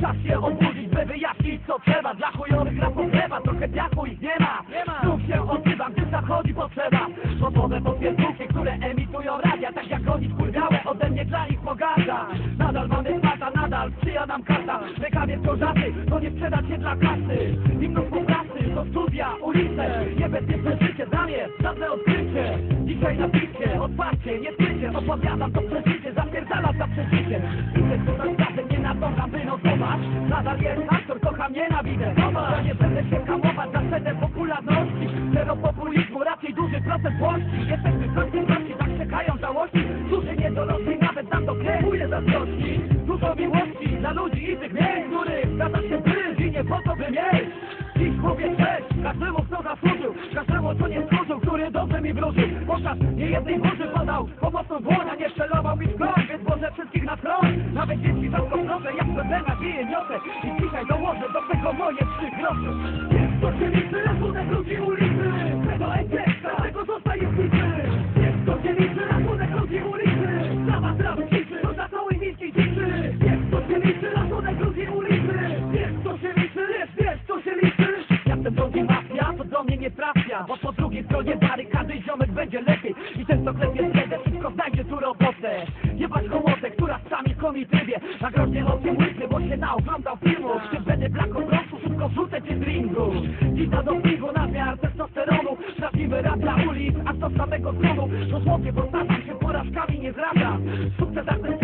Czas się obudzić, by wyjaśnić co trzeba Dla chujowych rapów chleba, trochę piachu ich nie ma. Znów się odzywa, gdy zachodzi potrzeba. Gotowe potwierdzówki, które emitują radia Tak jak oni skurwiałe, ode mnie dla nich pogarda Nadal mamy smarta, nadal sprzyja nam karta Rękawie wciążaty, to nie sprzedać się dla kasy. I mnóstwo pracy, to studia, ulice. Niebezpieczne życie, dla mnie żadne odkrycie. Dzisiaj na picie, otwarcie, nie skrycie Opowiadam to przeżycie, zapierdalam za przeżycie. Widzę, że za czasem nie nadążam wynotować Nadal jest aktor, kocham, nienawidzę Zobacz, nie będę się hamować za popularności procent złości Jesteśmy w gości, tak czekają żałości Duży niedorosły, nawet nam to kręguje zazdrości Dużo miłości dla ludzi i tych miejsc Których zgadza się bryz i nie po to by mieć. Dziś mówię cześć, każdemu kto zasłużył Każdemu co nie służył, który dobrze mi wróżył. Pokaż, nie jednej burzy podał Pomocną dłoń, nie strzelował mi w broń Więc może wszystkich na tron. Nawet dzieci rzadko proszę, jak problema dzieje niosę. I dzisiaj dołożę do tego moje trzy grosze Ten rządzi mafia, to do mnie nie trafia Bo po drugiej stronie barykady ziomek będzie lepiej. I ten co klepie zledę, wszystko znajdzie tu robotę. Jebać hołotę, która sami komitybie Na groźnie o tym łypy, bo się naoglądał filmów Czy będę black od roku, szybko wrzucę cię z ringu. Gita do pingu, nadmiar testosteronu. Prawdziwy rap dla ulic, a to samego tronu. Dosłownie, bo staram się porażkami nie zradzam Sukces artystyczny,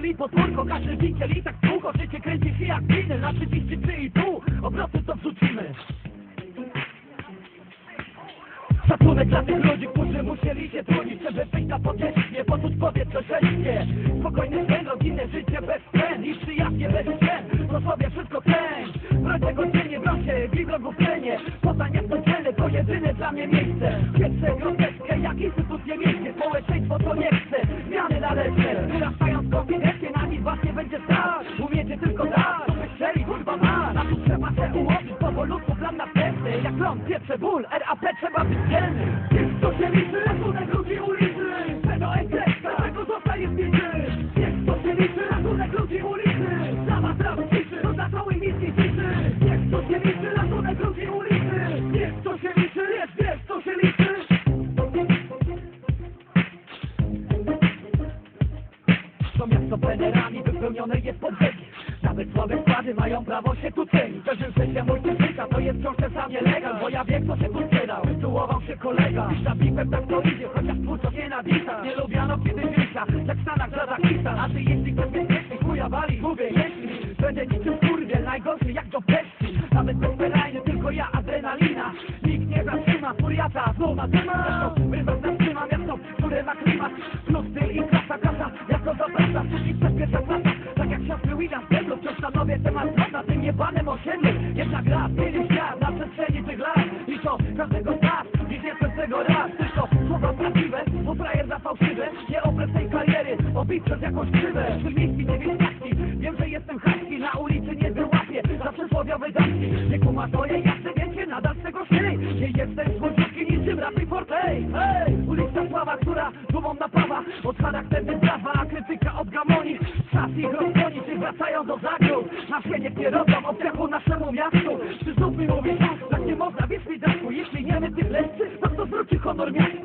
każdy fertel i podwórko Każdy widziel i tak długo, życie kręci się jak winyl Na 33,5, obroty to wrzucimy. Szacunek dla tych ludzi, którzy musieli się trudzić Żeby wyjść na powierzchnię, poczuć powietrze szeście Spokojny sen, rodzinne życie bez tlen I przyjaznie bez scen, to sobie wszystko ceń Broń tego dziennie, broń się, biblogów tlenie. Poznań jak codzienny, to jedyne dla mnie miejsce. Pierwsze groteskę, jak instytucje miejskie Społeczeństwo to nie chce, zmiany na lepsze ląd, pieprze, ból, RAP trzeba być dzielny. Jest to się liczy, rachunek ludzi ulicy. Tego egzekta, tego zostaje zbity Jest to się liczy, rachunek ludzi ulicy. Prawa, prawo, ciszy, to za całej miejskiej ciszy. Jest to się liczy, rachunek ludzi ulicy. Jest to się liczy, jest, jest to się liczy To miasto plenerami wypełnione jest pod brzegi Nawet słabe składy mają prawo się tu cenić. Sensie mój cyfryka to jest wciąż ten sam nielegal Bo ja wiem kto się tu sprzedał, tytułował się kolega Dziś na piwem tak to idzie, chociaż twórczo nienawista Nie lubiano kiedy życia, jak w Stanach za Zakista A ty jeśli ktoś bezpieczny, chuja wali Mówię jeśli, będę niczym kurwie Najgorszy jak do Pepsi Nawet bezperajny, tylko ja adrenalina. Nikt nie zatrzyma, furiata, na temat Zresztą rywal zatrzyma miasto, które ma klimat. Plus styl i klasa, kasa, jako zaprasza. Póki przez pierwsza klasa, Stanowię temat na tym jebanym osiedlu. Jedna gra, zmienił świat na przestrzeni tych lat. I to każdego z nas, nic nie tego raz Tylko słowa prawdziwe, bo za fałszywe Nie oprę tej kariery, obić przez jakąś krzywę Przy miejski nie wiem taksi, wiem, że jestem haski Na ulicy nie wyłapię, za przysłowiowe damki Nie kumasz moje jasne wiecie, nadal z tego śmiej. Nie jestem słodziutki niczym rapy fortej Hej, ulica sława, która dumą napawa. Od charakterny wracają do zagród Na wsienie nie robią oddechu naszemu miastu. Czy znów mi mówisz, tak nie można, wierz mi Darku Jeśli nie my tych lescy, to kto zwróci honor miastu